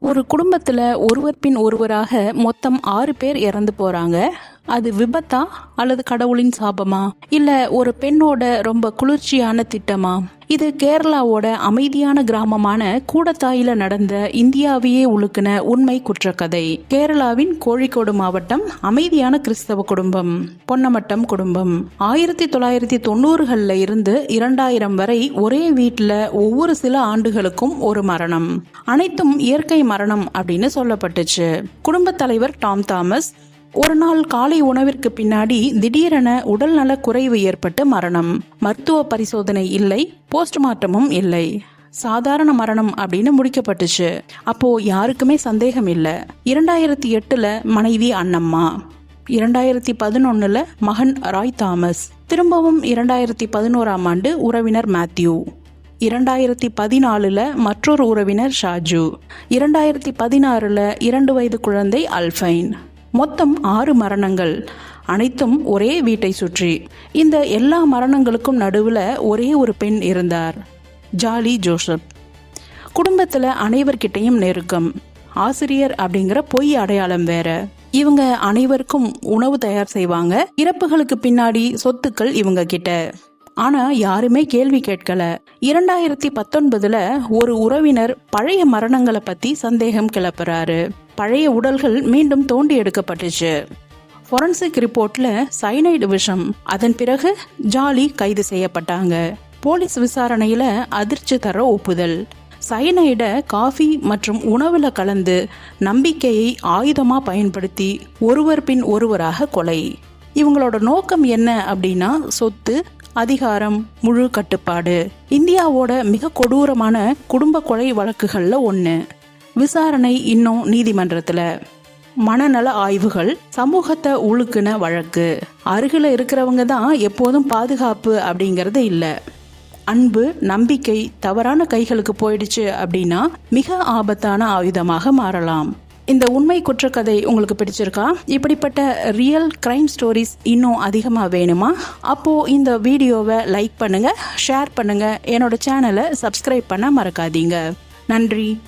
ஒரு குடும்பத்தில் ஒருவர் பின் ஒருவராக மொத்தம் ஆறு பேர் இறந்து போறாங்க. அது விபத்தா அல்லது கடவுளின் சாபமா? இல்ல ஒரு பெண்ணோட ரொம்ப குளிர்ச்சியான திட்டமா? இது கேரளாவோட அமைதியான கிராமமான கூடத்தாயில நடந்த இந்தியாவையே உலுக்கின உண்மை குற்றக்கதை. கேரளாவின் கோழிக்கோடு மாவட்டம் அமைதியான கிறிஸ்தவ குடும்பம் பொன்னமட்டம் குடும்பம். ஆயிரத்தி தொள்ளாயிரத்தி தொண்ணூறுகள்ல இருந்து இரண்டாயிரம் வரை ஒரே வீட்டில் ஒவ்வொரு சில ஆண்டுகளுக்கும் ஒரு மரணம். அனைத்தும் இயற்கை மரணம் அப்படின்னு சொல்லப்பட்டுச்சு. குடும்பத் தலைவர் டாம் தாமஸ் ஒரு நாள் காலை உணவிற்கு பின்னாடி திடீரென உடல்நல குறைவு ஏற்பட்டு மரணம். மருத்துவ பரிசோதனை இல்லை போஸ்ட்மார்ட்டமும் இல்லை. சாதாரண மரணம் அப்படின்னு முடிக்கப்பட்டுச்சு. அப்போ யாருக்குமே சந்தேகம் இல்லை. இரண்டாயிரத்தி எட்டுல மனைவி அண்ணம்மா. இரண்டாயிரத்தி பதினொன்னுல மகன் ராய் தாமஸ். திரும்பவும் இரண்டாயிரத்தி பதினோராம் ஆண்டு உறவினர் மேத்யூ. இரண்டாயிரத்தி பதினாலுல மற்றொரு உறவினர் ஷாஜு. இரண்டாயிரத்தி பதினாறுல இரண்டு வயது குழந்தை அல்ஃபைன். மொத்தம் ஆறு மரணங்கள். அனைத்தும் ஒரே வீட்டை சுற்றி. இந்த எல்லா மரணங்களுக்கும் நடுவில் ஒரே ஒரு பெண் இருந்தார். ஜாலி ஜோசப். குடும்பத்தில் அனைவர்கிட்டையும் நெருக்கம். ஆசிரியர் அப்படிங்கிற பொய் அடையாளம் வேற. இவங்க அனைவருக்கும் உணவு தயார் செய்வாங்க. இறப்புகளுக்கு பின்னாடி சொத்துக்கள் இவங்க கிட்ட. ஆனா யாருமே கேள்வி கேட்கல. இரண்டாயிரத்தி பத்தொன்பதுல ஒரு உறவினர் பழைய மரணங்களை பத்தி சந்தேகம் கிளப்புறாரு. பழைய உடல்கள் மீண்டும் தோண்டி எடுக்கப்பட்டுச்சு. ஃபொரன்சிக் ரிப்போர்ட்ல சைனைடு விஷம் அதன் பிறகு ஜாலி கைது செய்யப்பட்டாங்க. போலீஸ் விசாரணையில அதிர்ச்சி தர ஒப்புதல். சைனைட காஃபி மற்றும் உணவுல கலந்து நம்பிக்கையை ஆயுதமா பயன்படுத்தி ஒருவர் பின் ஒருவராக கொலை. இவங்களோட நோக்கம் என்ன அப்படின்னா சொத்து அதிகாரம் முழு கட்டுப்பாடு. இந்தியாவோட மிக கொடூரமான குடும்ப கொலை வழக்குகள்ல ஒன்று விசாரணை இன்னும் நீதிமன்றத்தில். மனநல ஆய்வுகள் சமூகத்தை உழுக்குன வழக்கு. அருகில் இருக்கிறவங்க தான் எப்போதும் பாதுகாப்பு அப்படிங்கிறது இல்லை. அன்பு நம்பிக்கை தவறான கைகளுக்கு போயிடுச்சு அப்படின்னா மிக ஆபத்தான ஆயுதமாக மாறலாம். இந்த உண்மை குற்றக்கதை உங்களுக்கு பிடிச்சிருக்கா? இப்படிப்பட்ட ரியல் கிரைம் ஸ்டோரிஸ் இன்னும் அதிகமாக வேணுமா? அப்போது இந்த வீடியோவை லைக் பண்ணுங்கள் ஷேர் பண்ணுங்கள் என்னோட சேனலை சப்ஸ்கிரைப் பண்ண மறக்காதீங்க. நன்றி.